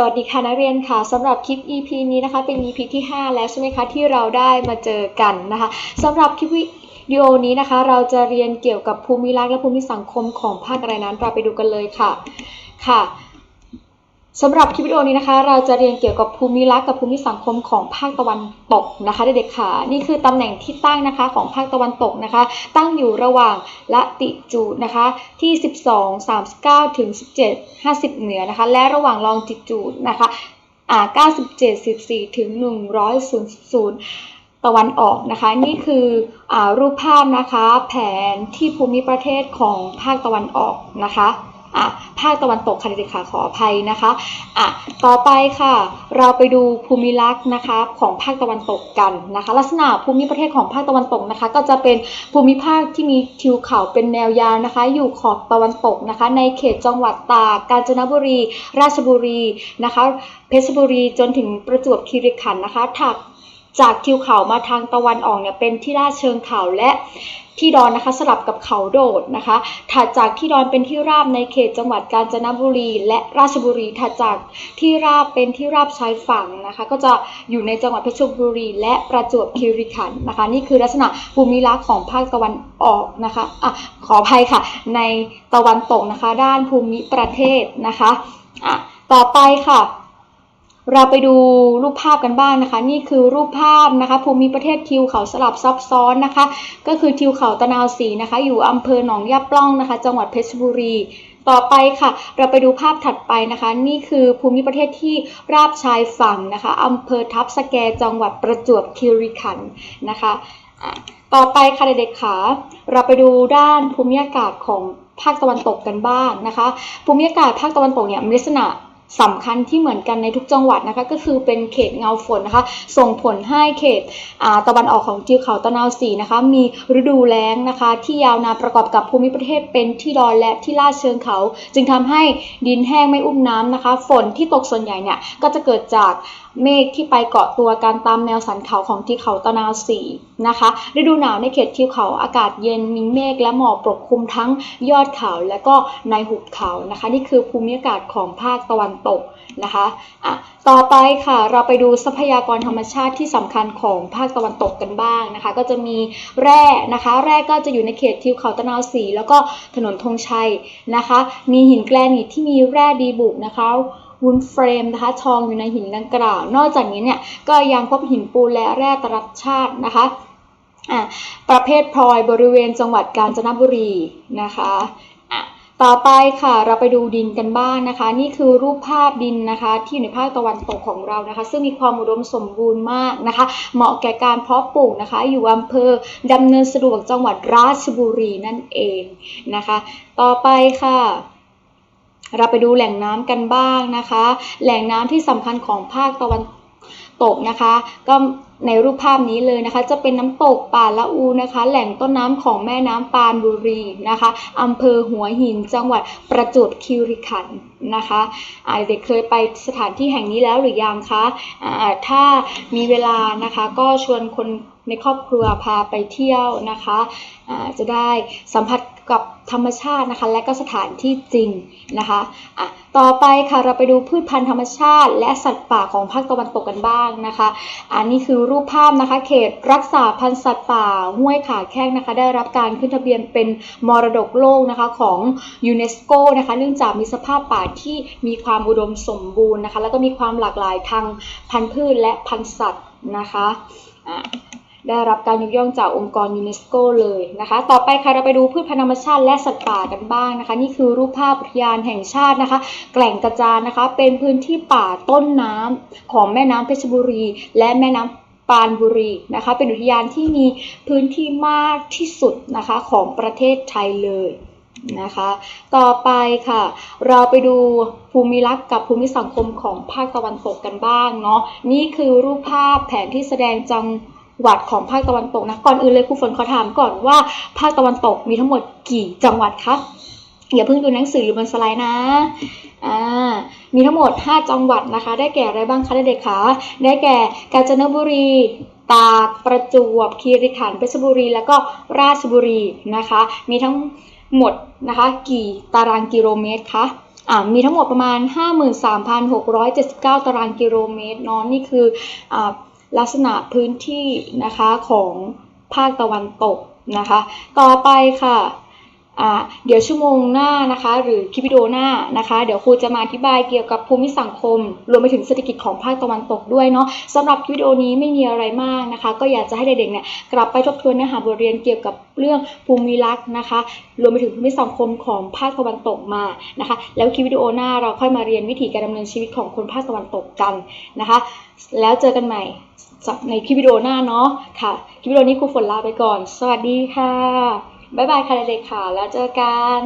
สวัสดีค่ะนักเรียนค่ะสำหรับคลิป EP นี้นะคะเป็น EP ที่ 5 แล้วใช่ไหมคะที่เราได้มาเจอกันนะคะสำหรับคลิปวิดีโอนี้นะคะ เราจะเรียนเกี่ยวกับภูมิรักษ์และภูมิสังคมของภาคอะไรนั้นเราไปดูกันเลยค่ะค่ะ สำหรับคลิปวิดีโอนี้นะคะ เราจะเรียนเกี่ยวกับภูมิรักษ์กับภูมิสังคมของภาคตะวันตกนะคะเด็กๆค่ะนี่คือตำแหน่งที่ตั้งนะคะของภาคตะวันตกนะคะ ตั้งอยู่ระหว่างละติจูดนะคะที่ 12 39 ถึง 17 50 เหนือนะคะ และระหว่างลองจิจูดนะคะอ่า97 14 ถึง 100 00ตะวันออกนะคะนี่คืออรูปภาพนะคะ แผนที่ภูมิประเทศของภาคตะวันออกนะคะ อะภาคตะวันตกค่ะเด็กๆค่ะขออภัยนะคะอะต่อไปค่ะ เราไปดูภูมิลักษณ์นะคะของภาคตะวันตกกันนะคะ ลักษณะภูมิประเทศของภาคตะวันตกนะคะ ก็จะเป็นภูมิภาคที่มีทิวเขาเป็นแนวยาวนะคะ อยู่ขอบตะวันตกนะคะ ในเขตจังหวัดตากกาญจนบุรี ราชบุรีนะคะ เพชรบุรีจนถึงประจวบคีรีขันธ์นะคะถัด จากทิวเขามาทางตะวันออกเนี่ยเป็นที่ราบเชิงเขาและที่ดอนนะคะสลับกับเขาโดดนะคะ ถัดจากที่ดอนเป็นที่ราบในเขตจังหวัดกาญจนบุรี และราชบุรี ถัดจากที่ราบเป็นที่ราบชายฝั่งนะคะ ก็จะอยู่ในจังหวัดเพชรบุรี และประจวบคีรีขันธ์นะคะ นี่คือลักษณะภูมิลักษณ์ของภาคตะวันออกนะคะอะขออภัยค่ะ ในตะวันตกนะคะ ด้านภูมิประเทศนะคะอะต่อไปค่ะ เราไปดูรูปภาพกันบ้างนะคะ นี่คือรูปภาพนะคะ ภูมิประเทศทิวเขาสลับซับซ้อนนะคะ ก็คือทิวเขาตะนาวศรีนะคะ อยู่อำเภอหนองยาปล้องนะคะ จังหวัดเพชรบุรี ต่อไปค่ะ เราไปดูภาพถัดไปนะคะ นี่คือภูมิประเทศที่ราบชายฝั่งนะคะอำเภอทับสแกจังหวัดประจวบคีรีขันธ์นะคะอะต่อไปค่ะเด็กๆค่ะเราไปดูด้านภูมิอากาศของภาคตะวันตกกันบ้างนะคะ ภูมิอากาศภาคตะวันตกเนี่ยมีลักษณะ สำคัญที่เหมือนกันในทุกจังหวัดนะคะ ก็คือเป็นเขตเงาฝนนะคะ ส่งผลให้เขตตะวันออกของทิวเขาตะนาวศรีนะคะ มีฤดูแล้งนะคะ ที่ยาวนานประกอบกับภูมิประเทศเป็นที่ร้อนและที่ลาดเชิงเขา จึงทำให้ดินแห้งไม่อุ้มน้ำนะคะ ฝนที่ตกส่วนใหญ่เนี่ยก็จะเกิดจาก เมฆที่ไปเกาะตัวกันตามแนวสันเขาของทิวเขาตะนาวศรีนะคะฤดูหนาวในเขตทิวเขาอากาศเย็นมีเมฆและหมอกปกคลุมทั้งยอดเขาและก็ในหุบเขานะคะ นี่คือภูมิอากาศของภาคตะวันตกนะคะอะต่อไปค่ะเราไปดูทรัพยากรธรรมชาติที่สำคัญของภาคตะวันตกกันบ้างนะคะ ก็จะมีแร่นะคะ แร่ก็จะอยู่ในเขตทิวเขาตะนาวศรีแล้วก็ถนนธงชัยนะคะ มีหินแกรนิตที่มีแร่ดีบุกนะคะ วุ้นเฟรมนะคะทองอยู่ในหินดังกล่าว นอกจากนี้เนี่ยก็ยังพบหินปูนและแร่ตรัสชาตินะคะอะประเภทพลอยบริเวณจังหวัดกาญจนบุรีนะคะอะต่อไปค่ะเราไปดูดินกันบ้างนะคะ นี่คือรูปภาพดินนะคะที่อยู่ในภาคตะวันตกของเรานะคะ ซึ่งมีความอุดมสมบูรณ์มากนะคะ เหมาะแก่การเพาะปลูกนะคะ อยู่อำเภอดำเนินสะดวกจังหวัดราชบุรีนั่นเองนะคะ ต่อไปค่ะ เราไปดูแหล่งน้ำกันบ้างนะคะ แหล่งน้ำที่สำคัญของภาคตะวันตกนะคะ ก็ในรูปภาพนี้เลยนะคะ จะเป็นน้ำตกป่าละอูนะคะ แหล่งต้นน้ำของแม่น้ำปานบุรีนะคะอำเภอหัวหินจังหวัดประจวบคีรีขันธ์นะคะอาเด็กเคยไปสถานที่แห่งนี้แล้วหรือยังคะถ้ามีเวลานะคะก็ชวนคนในครอบครัวพาไปเที่ยวนะคะอ่าจะได้สัมผัส กับธรรมชาตินะคะ และก็สถานที่จริงนะคะอะต่อไปค่ะเราไปดูพืชพันธุ์ธรรมชาติ และสัตว์ป่าของภาคตะวันตกกันบ้างนะคะ อันนี้คือรูปภาพนะคะ เขตรักษาพันธุ์สัตว์ป่าห้วยขาแข้งนะคะ ได้รับการขึ้นทะเบียนเป็นมรดกโลกนะคะของยูเนสโกนะคะ เนื่องจากมีสภาพป่าที่มีความอุดมสมบูรณ์นะคะ แล้วก็มีความหลากหลายทางพันธุ์พืชและพันธุ์สัตว์นะคะอะ ได้รับการยกย่องจากองค์กรยูเนสโกเลยนะคะ ต่อไปค่ะเราไปดูพืชพันธุ์ธรรมชาติและสัตว์ป่ากันบ้างนะคะ นี่คือรูปภาพอุทยานแห่งชาตินะคะ แก่งกระจานนะคะ เป็นพื้นที่ป่าต้นน้ำของแม่น้ำเพชรบุรี และแม่น้ำปานบุรีนะคะ เป็นอุทยานที่มีพื้นที่มากที่สุดนะคะของประเทศไทยเลยนะคะ ต่อไปค่ะ เราไปดูภูมิลักษณ์กับภูมิสังคมของภาคตะวันตกกันบ้างเนาะ นี่คือรูปภาพแผนที่แสดงจังห วัดของภาคตะวันตกนะ ก่อนอื่นเลยครูฝนขอถามก่อนว่าภาคตะวันตกมีทั้งหมดกี่จังหวัดคะอย่าเพิ่งดูหนังสือหรือบนสไลด์นะอ่ามีทั้งหมด 5 จังหวัดนะคะ ได้แก่อะไรบ้างคะเด็กๆคะได้แก่กาญจนบุรีตากประจวบคีรีขันธ์เพชรบุรี แล้วก็ราชบุรีนะคะ มีทั้งหมดนะคะ กี่ตารางกิโลเมตรคะอ่ามีทั้งหมดประมาณ 53,679 ตารางกิโลเมตรเนาะนี่คืออา ลักษณะพื้นที่นะคะของภาคตะวันตกนะคะ ต่อไปค่ะ เดี๋ยวชั่วโมงหน้านะคะ หรือคลิปวิดีโอหน้านะคะ เดี๋ยวครูจะมาอธิบายเกี่ยวกับภูมิสังคม รวมไปถึงเศรษฐกิจของภาคตะวันตกด้วยเนาะสำหรับคลิปวิดีโอนี้ไม่มีอะไรมากนะคะ ก็อยากจะให้เด็กๆเนี่ยกลับไปทบทวนเนื้อหาบทเรียนเกี่ยวกับเรื่องภูมิลักษณ์นะคะ รวมไปถึงภูมิสังคมของภาคตะวันตกมานะคะ แล้วคลิปวิดีโอหน้าเราค่อยมาเรียนวิธีการดำเนินชีวิตของคนภาคตะวันตกกันนะคะ แล้วเจอกันใหม่ในคลิปวิดีโอหน้าเนาะค่ะคลิปวิดีโอนี้ครูฝนลาไปก่อน สวัสดีค่ะ บ๊ายบายค่ะเด็กๆค่ะแล้วเจอกัน